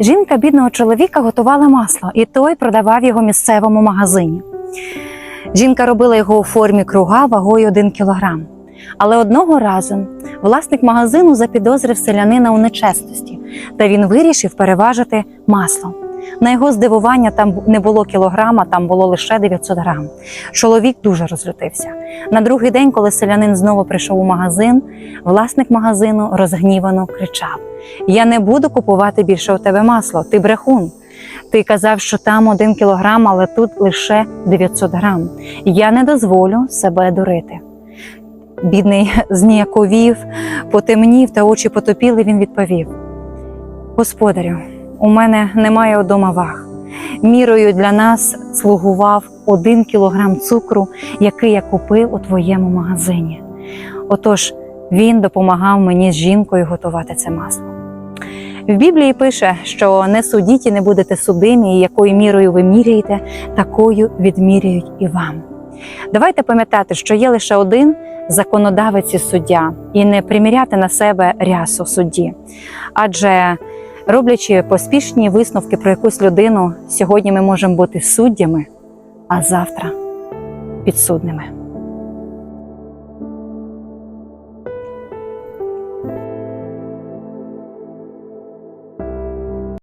Жінка бідного чоловіка готувала масло, і той продавав його місцевому магазині. Жінка робила його у формі круга вагою 1 кілограм. Але одного разу власник магазину запідозрив селянина у нечесності, та він вирішив переважити масло. На його здивування там не було кілограма, там було лише 900 грам. Чоловік дуже розлютився. На другий день, коли селянин знову прийшов у магазин, власник магазину розгнівано кричав: Я не буду купувати більше у тебе масло, ти брехун. Ти казав, що там один кілограм, але тут лише 900 грам. Я не дозволю себе дурити. Бідний зніяковів, потемнів та очі потопіли, він відповів: Господарю, у мене немає вдома ваг. Мірою для нас слугував один кілограм цукру, який я купив у твоєму магазині. Отож, він допомагав мені з жінкою готувати це масло. В Біблії пише, що не судіть і не будете судимі, і якою мірою ви міряєте, такою відміряють і вам. Давайте пам'ятати, що є лише один законодавець і суддя, і не приміряти на себе рясу судді. Адже роблячи поспішні висновки про якусь людину, сьогодні ми можемо бути суддями, а завтра підсудними.